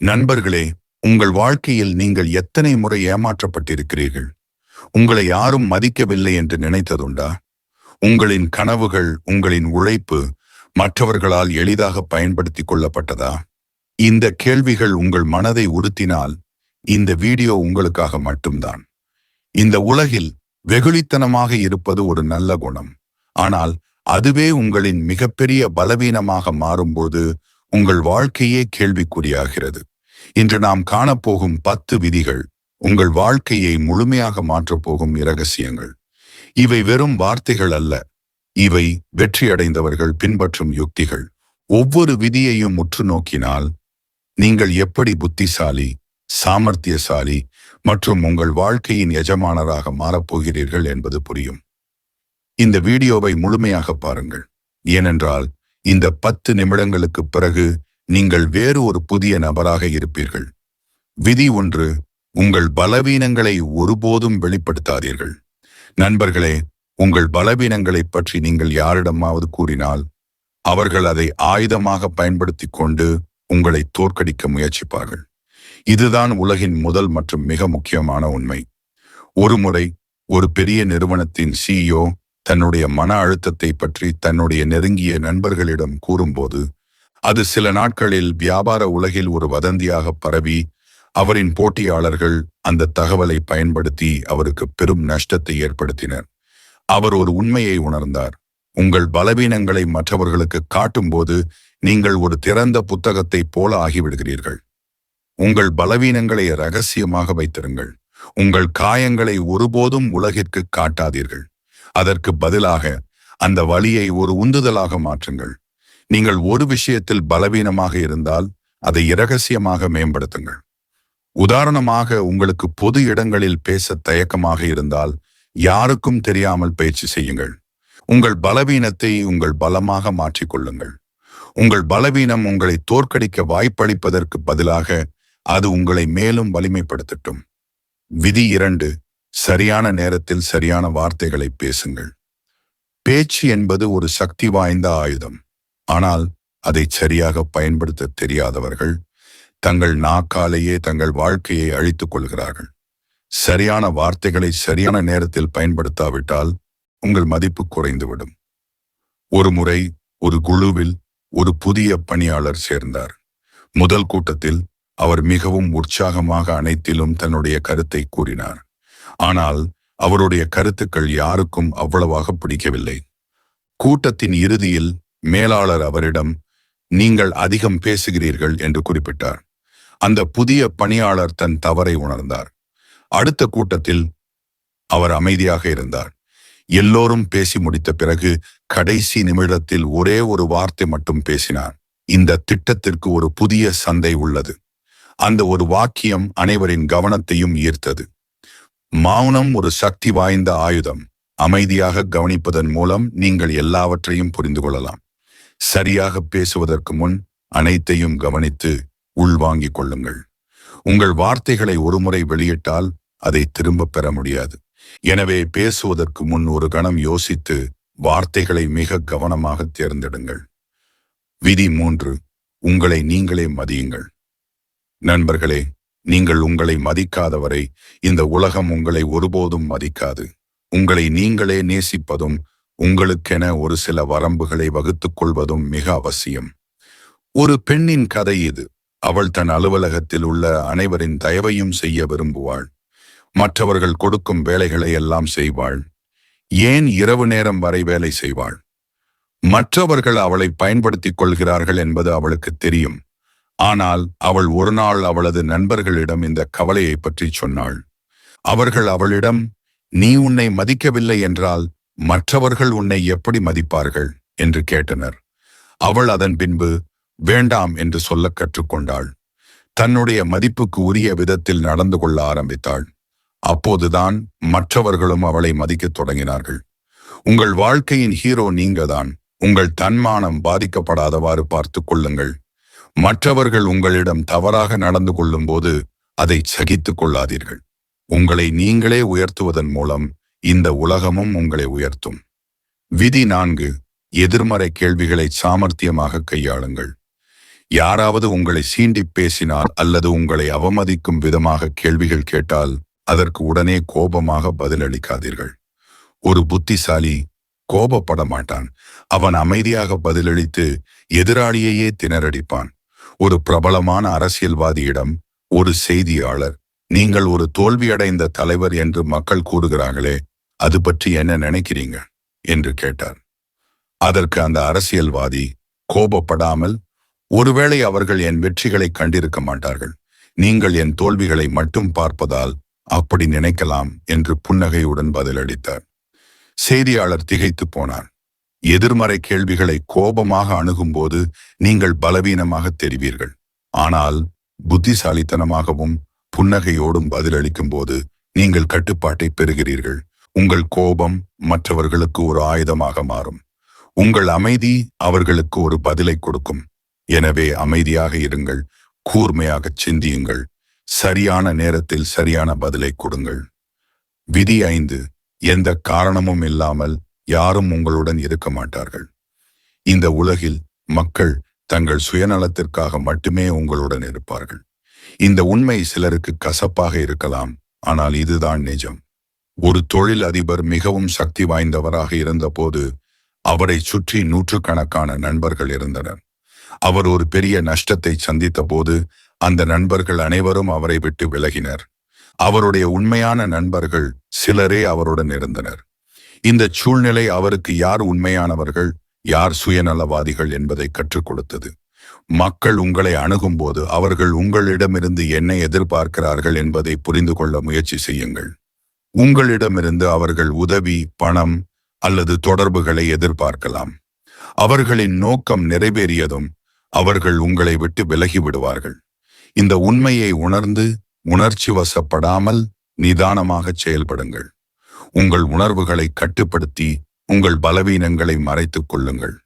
நண்பர்களே உங்கள் வாழ்க்கையில் நீங்கள் எத்தனை முறை ஏமாற்றப்பட்டிருக்கிறீர்கள்? உங்களை யாரும் மதிக்கவில்லை என்று நினைத்ததுண்டா? உங்களின் கனவுகள் உங்களின் உழைப்பு மற்றவர்களால் எளிதாக பயன்படுத்திக் கொள்ளப்பட்டதா? இந்த கேள்விகள் உங்கள் மனதை உறுத்தினால் இந்த வீடியோ உங்களுக்காக மட்டும்தான். இந்த உலகில் வெகுளித்தனமாக இருப்பது ஒரு நல்ல குணம். ஆனால் அதுவே உங்களின் மிகப்பெரிய பலவீனமாக மாறும்போது உங்கள் வாழ்க்கையே கேள்விக்குறியாகிறது. இன்று நாம் காணப்போகும் பத்து விதிகள் உங்கள் வாழ்க்கையை முழுமையாக மாற்றப்போகும் இரகசியங்கள். இவை வெறும் வார்த்தைகள் அல்ல. இவை வெற்றியடைந்தவர்கள் பின்பற்றும் யுக்திகள். ஒவ்வொரு விதியையும் உற்று நோக்கினால் நீங்கள் எப்படி புத்திசாலி சாமர்த்தியசாலி மற்றும் உங்கள் வாழ்க்கையின் எஜமானராக மாறப்போகிறீர்கள் என்பது புரியும். இந்த வீடியோவை முழுமையாக பாருங்கள். ஏனென்றால் இந்த பத்து நிமிடங்களுக்கு பிறகு நீங்கள் வேறு ஒரு புதிய நபராக இருப்பீர்கள். விதி ஒன்று உங்கள் பலவீனங்களை ஒருபோதும் வெளிப்படுத்தாதீர்கள். நண்பர்களே உங்கள் பலவீனங்களைப் பற்றி நீங்கள் யாரிடமாவது கூறினால் அவர்கள் அதை ஆயுதமாக பயன்படுத்திக் கொண்டு உங்களை தோற்கடிக்க முயற்சிப்பார்கள். இதுதான் உலகின் முதல் மற்றும் மிக முக்கியமான உண்மை. ஒருமுறை ஒரு பெரிய நிறுவனத்தின் சிஇஓ தன்னுடைய மன அழுத்தத்தை பற்றி தன்னுடைய நெருங்கிய நண்பர்களிடம் கூறும்போது அது சில நாட்களில் வியாபார உலகில் ஒரு வதந்தியாக பரவி அவரின் போட்டியாளர்கள் அந்த தகவலை பயன்படுத்தி அவருக்கு பெரும் நஷ்டத்தை ஏற்படுத்தினர். அவர் ஒரு உண்மையை உணர்ந்தார். உங்கள் பலவீனங்களை மற்றவர்களுக்கு காட்டும்போது நீங்கள் ஒரு திறந்த புத்தகத்தைப் போல ஆகிவிடுகிறீர்கள். உங்கள் பலவீனங்களை ரகசியமாக வைத்திருங்கள். உங்கள் காயங்களை ஒருபோதும் உலகிற்கு காட்டாதீர்கள். அதற்கு பதிலாக அந்த வழியை ஒரு உந்துதலாக மாற்றுங்கள். நீங்கள் ஒரு விஷயத்தில் பலவீனமாக இருந்தால் அதை இரகசியமாக மேம்படுத்துங்கள். உதாரணமாக உங்களுக்கு பொது இடங்களில் பேச தயக்கமாக இருந்தால் யாருக்கும் தெரியாமல் பயிற்சி செய்யுங்கள். உங்கள் பலவீனத்தை உங்கள் பலமாக மாற்றிக்கொள்ளுங்கள் உங்கள் பலவீனம் உங்களை தோற்கடிக்க வாய்ப்பளிப்பதற்கு பதிலாக அது உங்களை மேலும் வலிமைப்படுத்தட்டும். விதி இரண்டு சரியான நேரத்தில் சரியான வார்த்தைகளை பேசுங்கள். பேச்சு என்பது ஒரு சக்தி வாய்ந்த ஆயுதம். ஆனால் அதை சரியாக பயன்படுத்த தெரியாதவர்கள் தங்கள் நாக்காலேயே தங்கள் வாழ்க்கையை அழித்துக் கொள்கிறார்கள். சரியான வார்த்தைகளை சரியான நேரத்தில் பயன்படுத்தாவிட்டால் உங்கள் மதிப்பு குறைந்துவிடும். ஒரு முறை ஒரு குழுவில் ஒரு புதிய பணியாளர் சேர்ந்தார். முதல் கூட்டத்தில் அவர் மிகவும் உற்சாகமாக அனைத்திலும் தன்னுடைய கருத்தை கூறினார். ஆனால் அவருடைய கருத்துக்கள் யாருக்கும் அவ்வளவாக பிடிக்கவில்லை. கூட்டத்தின் இறுதியில் மேலாளர் அவரிடம் நீங்கள் அதிகம் பேசுகிறீர்கள் என்று குறிப்பிட்டார். அந்த புதிய பணியாளர் தன் தவறை உணர்ந்தார். அடுத்த கூட்டத்தில் அவர் அமைதியாக இருந்தார். எல்லோரும் பேசி முடித்த பிறகு கடைசி நிமிடத்தில் ஒரே ஒரு வார்த்தை மட்டும் பேசினார். இந்த திட்டத்திற்கு ஒரு புதிய சந்தை உள்ளது. அந்த ஒரு வாக்கியம் அனைவரின் கவனத்தையும் ஈர்த்தது. மௌனம் ஒரு சக்தி வாய்ந்த ஆயுதம். அமைதியாக கவனிப்பதன் மூலம் நீங்கள் எல்லாவற்றையும் புரிந்து கொள்ளலாம். சரியாக பேசுவதற்கு முன் அனைத்தையும் கவனித்து உள்வாங்கிக் கொள்ளுங்கள். உங்கள் வார்த்தைகளை ஒருமுறை வெளியிட்டால் அதை திரும்ப பெற முடியாது. எனவே பேசுவதற்கு முன் ஒரு கணம் யோசித்து வார்த்தைகளை மிக கவனமாக தேர்ந்தெடுங்கள். விதி மூன்று உங்களை நீங்களே மதியுங்கள். நண்பர்களே நீங்கள் உங்களை மதிக்காதவரை இந்த உலகம் உங்களை ஒருபோதும் மதிக்காது. உங்களை நீங்களே நேசிப்பதும் உங்களுக்கென ஒரு சில வரம்புகளை வகுத்துக் கொள்வதும் மிக அவசியம். ஒரு பெண்ணின் கதை இது. அவள் தன் அலுவலகத்தில் உள்ள அனைவரின் தயவையும் செய்ய விரும்புவாள். மற்றவர்கள் கொடுக்கும் வேலைகளை எல்லாம் செய்வாள். ஏன் இரவு நேரம் வரை வேலை செய்வாள்? மற்றவர்கள் அவளை பயன்படுத்திக் கொள்கிறார்கள் என்பது அவளுக்கு தெரியும். ஆனால் அவள் ஒரு நாள் அவளது நண்பர்களிடம் இந்த கவலையை பற்றி சொன்னாள். அவர்கள் அவளிடம் நீ உன்னை மதிக்கவில்லை என்றால் மற்றவர்கள் உன்னை எப்படி மதிப்பார்கள்? என்று கேட்டனர். அவள் அதன் பின்பு வேண்டாம் என்று சொல்லக் கற்றுக்கொண்டாள். தன்னுடைய மதிப்புக்கு உரிய விதத்தில் நடந்து கொள்ள ஆரம்பித்தாள். அப்போதுதான் மற்றவர்களும் அவளை மதிக்கத் தொடங்கினார்கள். உங்கள் வாழ்க்கையின் ஹீரோ நீங்கதான். உங்கள் தன்மானம் பாதிக்கப்படாதவாறு பார்த்து கொள்ளுங்கள். மற்றவர்கள் உங்களிடம் தவறாக நடந்து கொள்ளும்போது அதை சகித்துக் கொள்ளாதீர்கள். உங்களை நீங்களே உயர்த்துவதன் மூலம் இந்த உலகமும் உங்களை உயர்த்தும். விதி நான்கு எதிர்மறை கேள்விகளை சாமர்த்தியமாக கையாளுங்கள். யாராவது உங்களை சீண்டி பேசினால் அல்லது உங்களை அவமதிக்கும் விதமாக கேள்விகள் கேட்டால் அதற்கு உடனே கோபமாக பதிலளிக்காதீர்கள். ஒரு புத்திசாலி கோபப்பட மாட்டான். அவன் அமைதியாக பதிலளித்து எதிராளியையே திணறடிப்பான். ஒரு பிரபலமான அரசியல்வாதியிடம் ஒரு செய்தியாளர் நீங்கள் ஒரு தோல்வியடைந்த தலைவர் என்று மக்கள் கூறுகிறார்களே அது பற்றி என்ன நினைக்கிறீங்க? என்று கேட்டார். அதற்கு அந்த அரசியல்வாதி கோபப்படாமல் ஒருவேளை அவர்கள் என் வெற்றிகளை கண்டிருக்க மாட்டார்கள் நீங்கள் என் தோல்விகளை மட்டும் பார்ப்பதால் அப்படி நினைக்கலாம் என்று புன்னகையுடன் பதிலளித்தார். செய்தியாளர் திகைத்து போனார். எதிர்மறை கேள்விகளை கோபமாக அணுகும்போது நீங்கள் பலவீனமாக தெரிவீர்கள். ஆனால் புத்திசாலித்தனமாகவும் புன்னகையோடும் பதிலளிக்கும் போது நீங்கள் கட்டுப்பாட்டை பெறுகிறீர்கள். உங்கள் கோபம் மற்றவர்களுக்கு ஒரு ஆயுதமாக மாறும். உங்கள் அமைதி அவர்களுக்கு ஒரு பதிலை கொடுக்கும். எனவே அமைதியாக இருங்கள் கூர்மையாக சிந்தியுங்கள் சரியான நேரத்தில் சரியான பதிலை கொடுங்கள். விதி ஐந்து எந்த காரணமும் இல்லாமல் யாரும் உங்களுடன் இருக்க மாட்டார்கள். இந்த உலகில் மக்கள் தங்கள் சுயநலத்திற்காக மட்டுமே உங்களுடன் இருப்பார்கள். இந்த உண்மை சிலருக்கு கசப்பாக இருக்கலாம் ஆனால் இதுதான் நிஜம். ஒரு தொழில் அதிபர் மிகவும் சக்தி வாய்ந்தவராக இருந்தபோது அவரை சுற்றி நூற்றுக்கணக்கான நண்பர்கள் இருந்தனர். அவர் ஒரு பெரிய நஷ்டத்தை சந்தித்த போது அந்த நண்பர்கள் அனைவரும் அவரை விட்டு விலகினர். அவருடைய உண்மையான நண்பர்கள் சிலரே அவருடன் இருந்தனர். இந்த சூழ்நிலை அவருக்கு யார் உண்மையானவர்கள் யார் சுயநலவாதிகள் என்பதை கற்றுக் கொடுத்தது. மக்கள் உங்களை அணுகும்போது அவர்கள் உங்களிடமிருந்து என்ன எதிர்பார்க்கிறார்கள் என்பதை புரிந்து கொள்ள முயற்சி செய்யுங்கள். உங்களிடமிருந்து அவர்கள் உதவி பணம் அல்லது தொடர்புகளை எதிர்பார்க்கலாம். அவர்களின் நோக்கம் நிறைவேறியதும் அவர்கள் உங்களை விட்டு விலகி விடுவார்கள் இந்த உண்மையை உணர்ந்து உணர்ச்சி வசப்படாமல் நிதானமாக செயல்படுங்கள். உங்கள் உணர்வுகளை கட்டுப்படுத்தி உங்கள் பலவீனங்களை மறைத்துக் கொள்ளுங்கள்.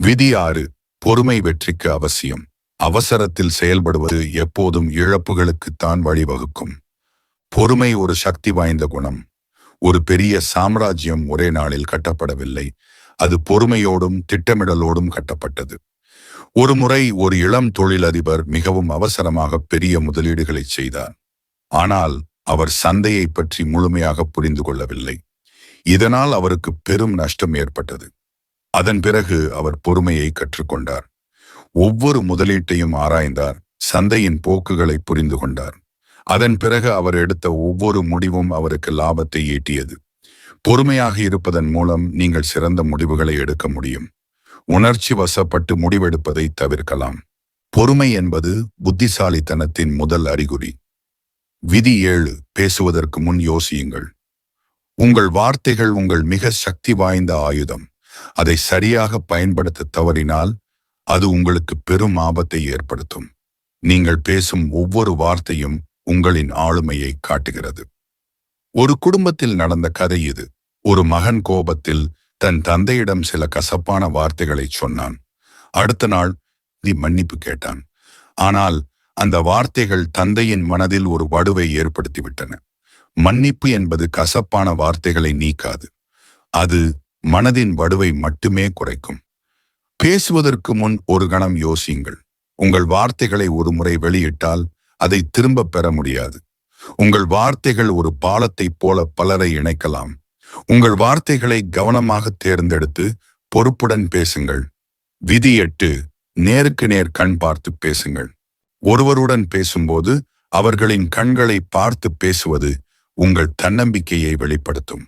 விதி ஆறு பொறுமை வெற்றிக்கு அவசியம். அவசரத்தில் செயல்படுவது எப்போதும் இழப்புகளுக்குத்தான் வழிவகுக்கும். பொறுமை ஒரு சக்தி வாய்ந்த குணம். ஒரு பெரிய சாம்ராஜ்யம் ஒரே நாளில் கட்டப்படவில்லை. அது பொறுமையோடும் திட்டமிடலோடும் கட்டப்பட்டது. ஒரு முறை ஒரு இளம் தொழிலதிபர் மிகவும் அவசரமாக பெரிய முதலீடுகளை செய்தார். ஆனால் அவர் சந்தையை பற்றி முழுமையாக புரிந்து கொள்ளவில்லை. இதனால் அவருக்கு பெரும் நஷ்டம் ஏற்பட்டது. அதன் பிறகு அவர் பொறுமையை கற்றுக்கொண்டார். ஒவ்வொரு முதலீட்டையும் ஆராய்ந்தார். சந்தையின் போக்குகளை புரிந்து கொண்டார். அதன் பிறகு அவர் எடுத்த ஒவ்வொரு முடிவும் அவருக்கு லாபத்தை ஈட்டியது. பொறுமையாக இருப்பதன் மூலம் நீங்கள் சிறந்த முடிவுகளை எடுக்க முடியும். உணர்ச்சி வசப்பட்டு முடிவெடுப்பதை தவிர்க்கலாம். பொறுமை என்பது புத்திசாலித்தனத்தின் முதல் அறிகுறி. விதி ஏழு பேசுவதற்கு முன் யோசியுங்கள். உங்கள் வார்த்தைகள் உங்கள் மிக சக்தி வாய்ந்த ஆயுதம். அதை சரியாக பயன்படுத்த தவறினால் அது உங்களுக்கு பெரும் ஆபத்தை ஏற்படுத்தும். நீங்கள் பேசும் ஒவ்வொரு வார்த்தையும் உங்களின் ஆளுமையை காட்டுகிறது. ஒரு குடும்பத்தில் நடந்த கதை இது. ஒரு மகன் கோபத்தில் தன் தந்தையிடம் சில கசப்பான வார்த்தைகளை சொன்னான். அடுத்த நாள் நீ மன்னிப்பு கேட்டான். ஆனால் அந்த வார்த்தைகள் தந்தையின் மனதில் ஒரு வடுவை ஏற்படுத்திவிட்டன. மன்னிப்பு என்பது கசப்பான வார்த்தைகளை நீக்காது. அது மனதின் வடுவை மட்டுமே குறைக்கும். பேசுவதற்கு முன் ஒரு கணம் யோசியுங்கள். உங்கள் வார்த்தைகளை ஒரு முறை வெளியிட்டால் அதை திரும்ப பெற முடியாது. உங்கள் வார்த்தைகள் ஒரு பாலத்தைப் போல பலரை இணைக்கலாம். உங்கள் வார்த்தைகளை கவனமாக தேர்ந்தெடுத்து பொறுப்புடன் பேசுங்கள். விதி எட்டு நேருக்கு நேர் கண் பார்த்து பேசுங்கள். ஒருவருடன் பேசும்போது அவர்களின் கண்களை பார்த்து பேசுவது உங்கள் தன்னம்பிக்கையை வெளிப்படுத்தும்.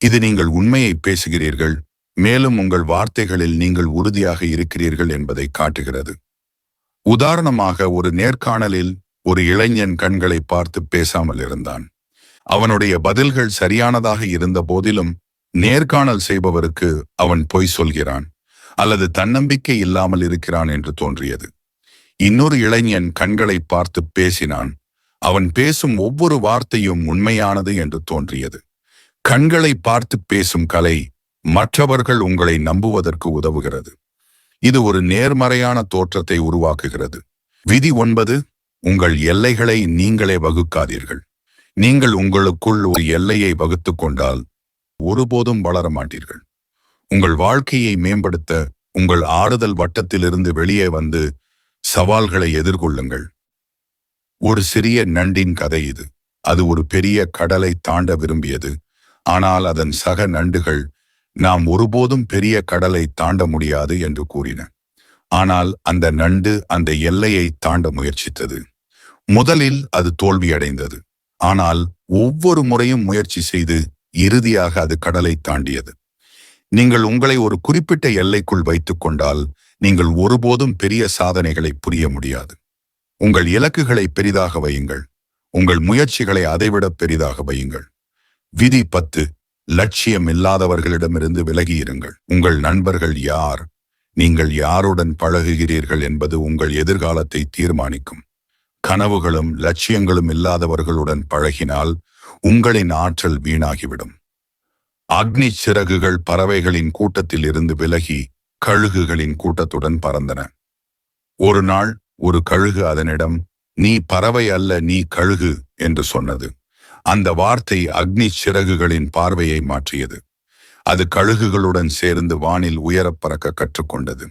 இது நீங்கள் உண்மையை பேசுகிறீர்கள் மேலும் உங்கள் வார்த்தைகளில் நீங்கள் உறுதியாக இருக்கிறீர்கள் என்பதை காட்டுகிறது. உதாரணமாக ஒரு நேர்காணலில் ஒரு இளைஞன் கண்களை பார்த்து பேசாமல் இருந்தான். அவனுடைய பதில்கள் சரியானதாக இருந்த போதிலும் நேர்காணல் செய்பவருக்கு அவன் பொய் சொல்கிறான் அல்லது தன்னம்பிக்கை இல்லாமல் இருக்கிறான் என்று தோன்றியது. இன்னொரு இளைஞன் கண்களை பார்த்து பேசினான் அவன் பேசும் ஒவ்வொரு வார்த்தையும் உண்மையானது என்று தோன்றியது. கண்களை பார்த்து பேசும் கலை மற்றவர்கள் உங்களை நம்புவதற்கு உதவுகிறது. இது ஒரு நேர்மறையான தோற்றத்தை உருவாக்குகிறது. விதி ஒன்பது உங்கள் எல்லைகளை நீங்களே வகுக்காதீர்கள். நீங்கள் உங்களுக்குள் ஒரு எல்லையை வகுத்து கொண்டால் ஒருபோதும் வளர மாட்டீர்கள். உங்கள் வாழ்க்கையை மேம்படுத்த உங்கள் ஆறுதல் வட்டத்திலிருந்து வெளியே வந்து சவால்களை எதிர்கொள்ளுங்கள். ஒரு சிறிய நண்டின் கதை இது. அது ஒரு பெரிய கடலை தாண்ட விரும்பியது. ஆனால் அதன் சக நண்டுகள் நாம் ஒருபோதும் பெரிய கடலை தாண்ட முடியாது என்று கூறின. ஆனால் அந்த நண்டு அந்த எல்லையை தாண்ட முயற்சித்தது. முதலில் அது தோல்வியடைந்தது. ஆனால் ஒவ்வொரு முறையும் முயற்சி செய்து இறுதியாக அது கடலை தாண்டியது. நீங்கள் உங்களை ஒரு குறிப்பிட்ட எல்லைக்குள் வைத்துக் கொண்டால் நீங்கள் ஒருபோதும் பெரிய சாதனைகளை புரிய முடியாது. உங்கள் இலக்குகளை பெரிதாக வையுங்கள். உங்கள் முயற்சிகளை அதைவிட பெரிதாக வையுங்கள். விதி பத்து லட்சியம் இல்லாதவர்களிடமிருந்து விலகியிருங்கள். உங்கள் நண்பர்கள் யார்? நீங்கள் யாருடன் பழகுகிறீர்கள் என்பது உங்கள் எதிர்காலத்தை தீர்மானிக்கும். கனவுகளும் லட்சியங்களும் இல்லாதவர்களுடன் பழகினால் உங்களின் ஆற்றல் வீணாகிவிடும். அக்னி சிறகுகள் பறவைகளின் கூட்டத்தில் இருந்து விலகி கழுகுகளின் கூட்டத்துடன் பறந்தன. ஒரு நாள் ஒரு கழுகு அதனிடம் நீ பறவை அல்ல நீ கழுகு என்று சொன்னது. அந்த வார்த்தை அக்னி சிறகுகளின் பார்வையை மாற்றியது. அது கழுகுகளுடன் சேர்ந்து வானில் உயரப் பறக்க கற்றுக்கொண்டது.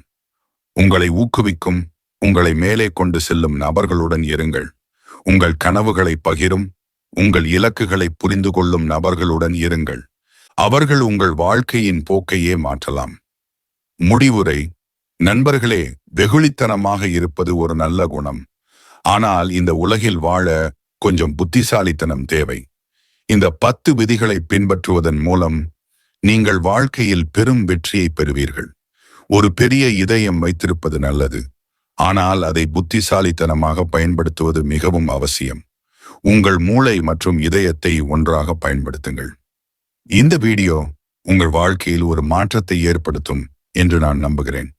உங்களை ஊக்குவிக்கும் உங்களை மேலே கொண்டு செல்லும் நபர்களுடன் இருங்கள். உங்கள் கனவுகளை பகிரும் உங்கள் இலக்குகளை புரிந்து கொள்ளும் நபர்களுடன் இருங்கள். அவர்கள் உங்கள் வாழ்க்கையின் போக்கையே மாற்றலாம். முடிவுரை நண்பர்களே வெகுளித்தனமாக இருப்பது ஒரு நல்ல குணம். ஆனால் இந்த உலகில் வாழ கொஞ்சம் புத்திசாலித்தனம் தேவை. இந்த பத்து விதிகளை பின்பற்றுவதன் மூலம் நீங்கள் வாழ்க்கையில் பெரும் வெற்றியை பெறுவீர்கள். ஒரு பெரிய இதயம் வைத்திருப்பது நல்லது. ஆனால் அதை புத்திசாலித்தனமாக பயன்படுத்துவது மிகவும் அவசியம். உங்கள் மூளை மற்றும் இதயத்தை ஒன்றாக பயன்படுத்துங்கள். இந்த வீடியோ உங்கள் வாழ்க்கையில் ஒரு மாற்றத்தை ஏற்படுத்தும் என்று நான் நம்புகிறேன்.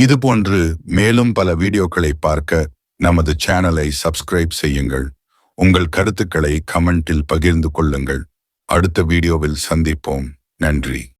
இதுபோன்று மேலும் பல வீடியோக்களை பார்க்க நமது சேனலை சப்ஸ்கிரைப் செய்யுங்கள். உங்கள் கருத்துக்களை கமெண்டில் பகிர்ந்து கொள்ளுங்கள். அடுத்த வீடியோவில் சந்திப்போம். நன்றி.